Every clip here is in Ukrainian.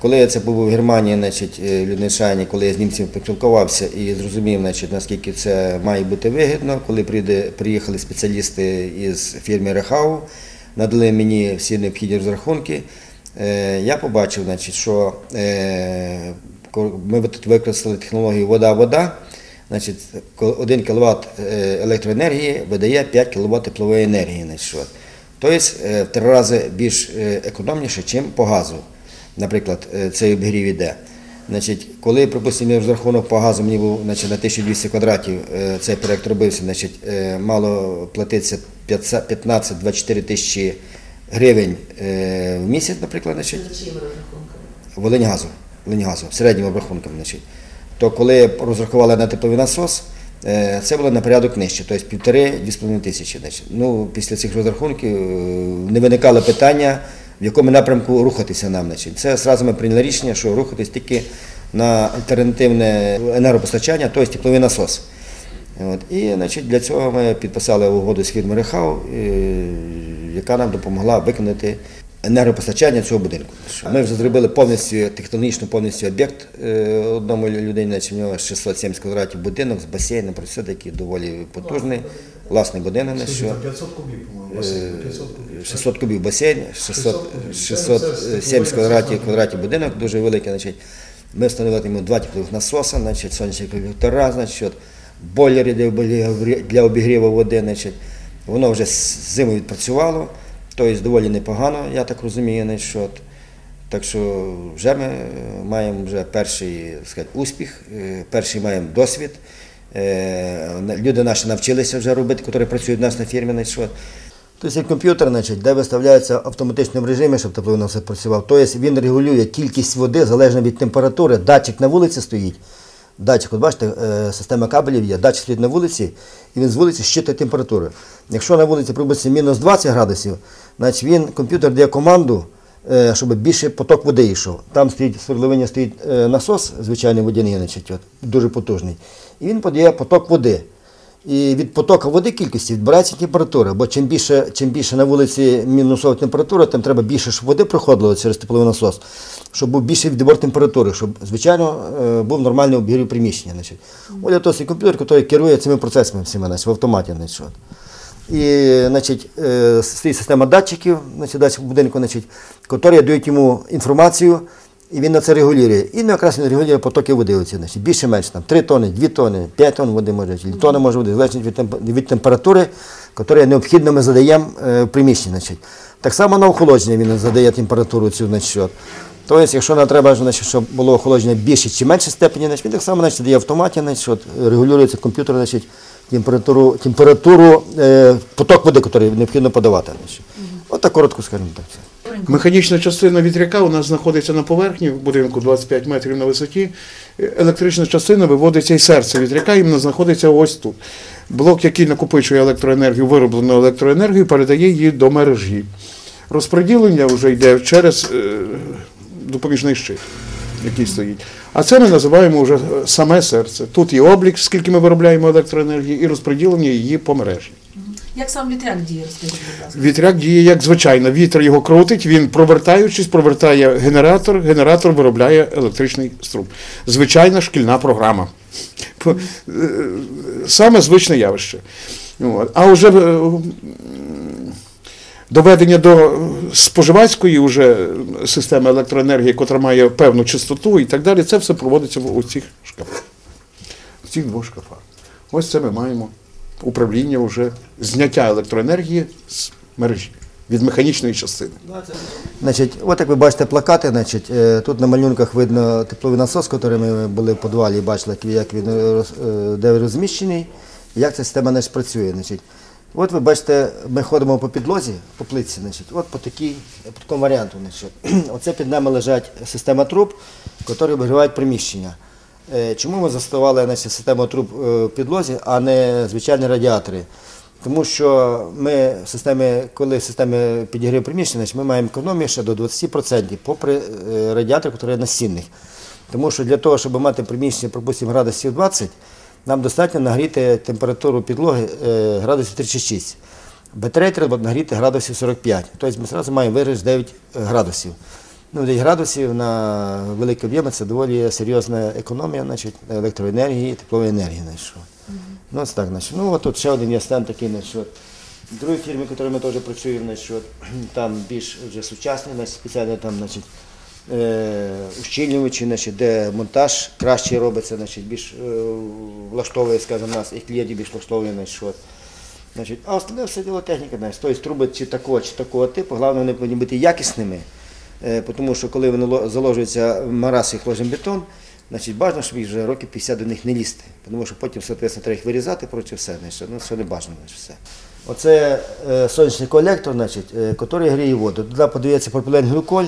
Коли я це був у Германії, значить, е, Людничані, коли я з німцями поспілкувався і зрозумів, значить, наскільки це має бути вигідно, коли приїхали спеціалісти із фірми Рехау, надали мені всі необхідні розрахунки, е, я побачив, значить, що е, ми тут використали технологію вода-вода. Значить, 1 кВт електроенергії видає 5 кВт теплової енергії. Значить. Тобто в три рази більш економніше, ніж по газу. Наприклад, е, цей обігрів іде. Значить, коли, припустимо, розрахунок по газу мені був значить, на 1200 квадратів, е, цей проєкт робився, значить, е, мало платитися 15-24 тисячі гривень в місяць, наприклад, значить, За чиїми розрахунками? Волиньгазу, Волиньгазу, середнім обрахунком. Значить. То коли розрахували на тепловий насос, це було на порядок нижче, тобто півтори-дві з половиною тисячі. Ну, після цих розрахунків не виникало питання, в якому напрямку рухатися нам. Значить. Це одразу ми прийняли рішення, що рухатись тільки на альтернативне енергопостачання, тобто тепловий насос. От. І значить, для цього ми підписали угоду з фірмою Рехау, е, яка нам допомогла виконати енергопостачання цього будинку. Ми вже зробили повністю технологічно повністю об'єкт е, одному людині, значить, в нього 670 квадратів будинок з басейном, про все такий доволі потужний, власний будинок. на що. 500 кубів, по-моєму. 500 кубів. 600 кубів басейн, 600, 600 670 квадратів, квадратів будинок, дуже великий. Значить. Ми встановили йому два теплових насоса, значить, сонячні колектора, значить, бойлери для обігріву- води. Значить. Воно вже зимою відпрацювало, тобто доволі непогано, я так розумію. Значить. Так що вже ми е, маємо вже перший сказати, успіх, е, перший маємо досвід. Е, Люди наші навчилися вже робити, які працюють у нас на фірмі. значить. Тобто є комп'ютер, значить, де виставляється в автоматичному режимі, щоб тепловий насос працював. Тобто він регулює кількість води залежно від температури. Датчик на вулиці стоїть. Датчик, от бачите, е, система кабелів є, датчик стоїть на вулиці, і він з вулиці щитує температуру. Якщо на вулиці прибудеться мінус 20 градусів, значить він, комп'ютер дає команду, щоб більше поток води йшов. Там стоїть свердловині стоїть е, насос, звичайний водяний, значить, от, дуже потужний. І він подає поток води. І від потоку води кількості відбирається температура, бо чим більше, чим більше на вулиці мінусова температура, тим треба більше, щоб води проходило через тепловий насос, щоб був більший відбор температури, щоб, звичайно, е, був нормальний обігрів приміщення. Значить. От того комп'ютер, який керує цими процесами всіма в автоматі. Значить. І значить, е, стоїть система датчиків, значить, датчик будинку, які дають йому інформацію, і він на це регулює. І ну, якраз він регулює потоки води. Оці, значить, більше менше там 3 тони, 2 тони, 5 тонн води може, чи тони може води, залежить від, від температури, яку необхідно ми задаємо е, в приміщенні. Значить. Так само на охолодження він задає температуру цю. Значить. Тобто, якщо нам треба, значить, щоб було охолодження більше чи менше степені, значить, він так само значить, дає автоматі, значить, регулюється комп'ютер, значить, температуру, температуру поток води, який необхідно подавати. От так коротко скажімо так. це. Механічна частина вітряка у нас знаходиться на поверхні в будинку 25 метрів на висоті. Електрична частина виводиться із серця вітряка, іменно знаходиться ось тут. Блок, який накопичує електроенергію, вироблену електроенергію, передає її до мережі. Розподілення вже йде через е, допоміжний щит, який стоїть. А це ми називаємо вже саме серце. Тут є облік, скільки ми виробляємо електроенергії, і розподілення її по мережі. Як сам вітряк діє, розкажіть, будь ласка. Вітряк діє як звичайно. Вітер його крутить, він провертаючись, провертає генератор, генератор виробляє електричний струм. Звичайна шкільна програма. Е, Саме звичне явище. А вже е, доведення до споживацької вже системи електроенергії, яка має певну частоту і так далі, це все проводиться в цих шкафах. В цих двох шкафах. Ось це ми маємо управління вже зняття електроенергії з мережі від механічної частини. Значить, от як ви бачите плакати, значить, е, тут на малюнках видно тепловий насос, який ми були в підвалі і бачили, як- він е, е, де розміщений, як ця система значить, працює. Значить. От ви бачите, ми ходимо по підлозі, по плитці, значить, от по, такій, по такому варіанту. Значить. Оце під нами лежать система труб, які обігрівають приміщення. Е, Чому ми значить, систему труб е, в підлозі, а не звичайні радіатори? Тому що ми в системі, коли в системі підігрів приміщення, ми маємо економію ще до 20% попри е, радіатор, який настінних. Тому що для того, щоб мати приміщення, припустимо, градусів 20, нам достатньо нагріти температуру підлоги градусів 36. Батареї треба нагріти градусів 45. Тобто ми одразу маємо виграш 9 градусів. Ну, 9 градусів на великі об'єми це доволі серйозна економія значить, електроенергії, теплової енергії. Значить, що. Ну, ось так, значить. Ну, от тут ще один є стенд такий, значить, другій фірмі, в якій ми теж працюємо, значить, там більш вже сучасний, значить, спеціально там, значить, е, ущільнювачі, значить, де монтаж краще робиться, значить, більш е, влаштовує, скажімо, нас, і клієнтів більш влаштовує, значить. Значить, а остальне все діло техніка, знаєш, тобто труби чи такого, чи такого типу, головне, вони повинні бути якісними, тому що коли вони ло- заложуються в марас бетон, значить бажано, щоб їх вже років 50 до них не лізти, тому що потім, соответственно, треба їх вирізати, проче все, значить, ну це не бажано, значить, все. Оце е, сонячний колектор, значить, е, який гріє воду. Туди подається пропіленглюколь,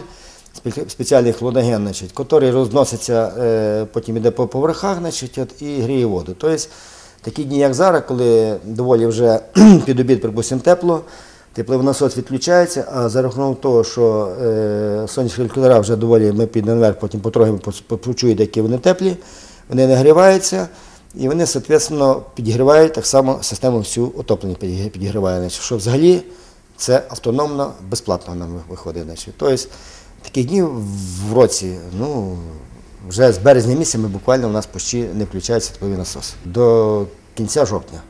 спе- спеціальний хлоноген, значить, який розноситься, е, потім йде по поверхах значить, от, і гріє воду. Тобто, такі дні, як зараз, коли доволі вже під обід, припустимо, тепло, тепловонасос відключається, а за рахунок того, що е, сонячні кольори вже доволі ми підемо наверх, потім потрохи почують, які вони теплі, вони нагріваються. І вони, соответственно, підігрівають так само систему всю отоплення підігрі- підігріває. Значить, що взагалі це автономно, безплатно нам виходить. Значить. Тобто таких днів в році, ну, вже з березня місяця ми буквально у нас почти не включається тепловий насос. До кінця жовтня.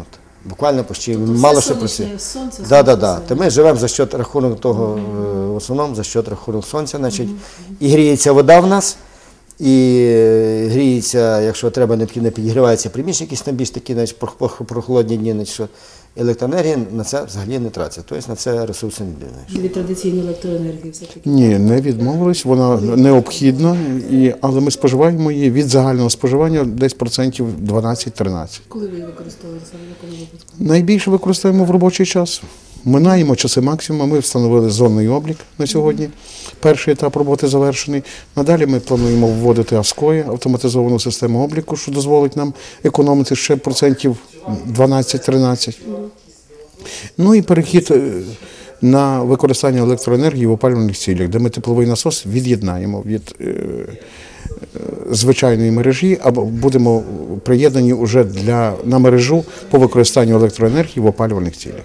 От. Буквально почти Тобто мало що сонячне, працює. сонце, Да, да, да. Та ми живемо за счет рахунок того, е, в основному за счет рахунок сонця, значить, і гріється вода в нас, і е, гріється, якщо треба, необхідно підігрівається приміщення, якісь там більш такі, значить, прох- прох- прохолодні дні, значить, що електроенергія на це взагалі не тратиться. Тобто на це ресурси не йде. Від традиційної електроенергії все-таки. Ні, не відмовились, вона необхідна, і, але ми споживаємо її від загального споживання десь процентів 12-13. Коли ви її використовуєте саме в якому випадку? Найбільше використовуємо в робочий час. Минаємо часи максимуму. Ми встановили зонний облік на сьогодні. Перший етап роботи завершений. Надалі ми плануємо вводити АВСКОє, автоматизовану систему обліку, що дозволить нам економити ще процентів 12-13. Ну і перехід е, на використання електроенергії в опалювальних цілях, де ми тепловий насос від'єднаємо від е, е, звичайної мережі, або будемо приєднані вже для, на мережу по використанню електроенергії в опалювальних цілях.